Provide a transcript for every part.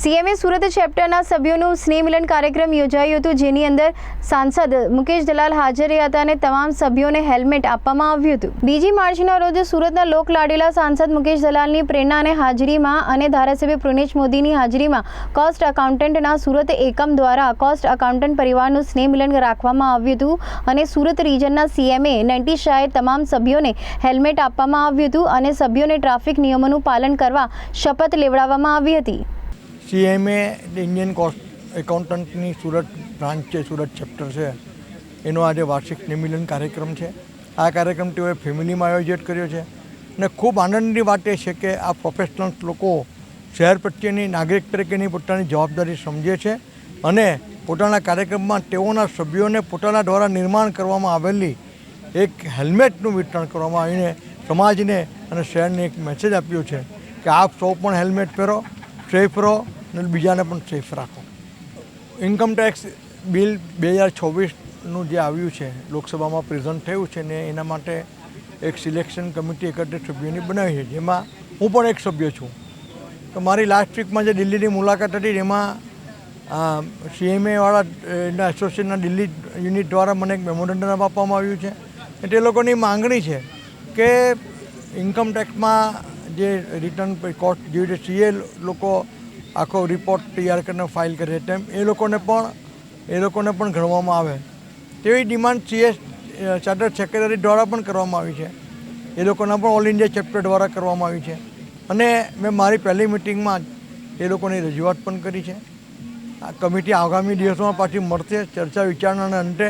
સીએમએ સુરત ચેપ્ટરના સભ્યોનું સ્નેહ મિલન કાર્યક્રમ યોજાયું હતું, જેની અંદર સાંસદ મુકેશ દલાલ હાજર રહ્યા હતા અને તમામ સભ્યોને હેલ્મેટ આપવામાં આવ્યું હતું. બીજી માર્ચના રોજ સુરતના લોક લાડેલા સાંસદ મુકેશ દલાલની પ્રેરણા અને હાજરીમાં અને ધારાસભ્ય પ્રુનેશ મોદીની હાજરીમાં કોસ્ટ એકાઉન્ટન્ટના સુરત એકમ દ્વારા કોસ્ટ એકાઉન્ટન્ટ પરિવારનું સ્નેહ મિલન રાખવામાં આવ્યું હતું અને સુરત રિજનના સીએમએ નંટી શાહે તમામ સભ્યોને હેલ્મેટ આપવામાં આવ્યું હતું અને સભ્યોને ટ્રાફિક નિયમોનું પાલન કરવા શપથ લેવડાવવામાં આવી હતી. સીએમએ ઇન્ડિયન કોસ્ટ એકાઉન્ટન્ટની સુરત બ્રાન્ચ છે, સુરત ચેપ્ટર છે. એનો આજે વાર્ષિક નિમિલન કાર્યક્રમ છે. આ કાર્યક્રમ તેઓએ ફેમિલીમાં આયોજિત કર્યો છે. અને ખૂબ આનંદની વાત એ છે કે આ પ્રોફેશનલ્સ લોકો શહેર પ્રત્યેની, નાગરિક તરીકેની પોતાની જવાબદારી સમજે છે અને પોતાના કાર્યક્રમમાં તેઓના સભ્યોને પોતાના દ્વારા નિર્માણ કરવામાં આવેલી એક હેલ્મેટનું વિતરણ કરવામાં આવીને સમાજને અને શહેરને એક મેસેજ આપ્યો છે કે આપ સૌ પણ હેલ્મેટ પહેરો સેફ રહો અને બીજાને પણ સેફ રાખો. ઇન્કમ ટેક્સ બિલ બે હજાર છવ્વીસનું જે આવ્યું છે, લોકસભામાં પ્રેઝન્ટ થયું છે ને એના માટે એક સિલેક્શન કમિટી એકત્રીસ સભ્યોની બનાવી છે, જેમાં હું પણ એક સભ્ય છું. તો મારી લાસ્ટ વીકમાં જે દિલ્હીની મુલાકાત હતી, એમાં સીએમએવાળા એના એસોસિએશનના દિલ્હી યુનિટ દ્વારા મને એક મેમોરેન્ડમ આપવામાં આવ્યું છે. અને તે લોકોની માંગણી છે કે ઇન્કમ ટેક્સમાં જે રિટર્ન કોસ્ટ જેવી રીતે સીએ લોકો આખો રિપોર્ટ તૈયાર કરીને ફાઇલ કરે છે તેમ એ લોકોને પણ, એ લોકોને પણ ગણવામાં આવે. તેવી ડિમાન્ડ સીએસ ચાર્ટર્ડ સેક્રેટરી દ્વારા પણ કરવામાં આવી છે. એ લોકોના પણ ઓલ ઇન્ડિયા ચેપ્ટર દ્વારા કરવામાં આવી છે. અને મેં મારી પહેલી મિટિંગમાં જ એ લોકોની રજૂઆત પણ કરી છે. આ કમિટી આગામી દિવસોમાં પાછી મળશે, ચર્ચા વિચારણાના અંતે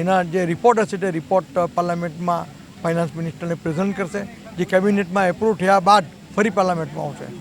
એના જે રિપોર્ટ હશે તે રિપોર્ટ પાર્લામેન્ટમાં ફાઇનાન્સ મિનિસ્ટરને પ્રેઝન્ટ કરશે, જે કેબિનેટમાં એપ્રૂવ થયા બાદ ફરી પાર્લામેન્ટમાં આવશે.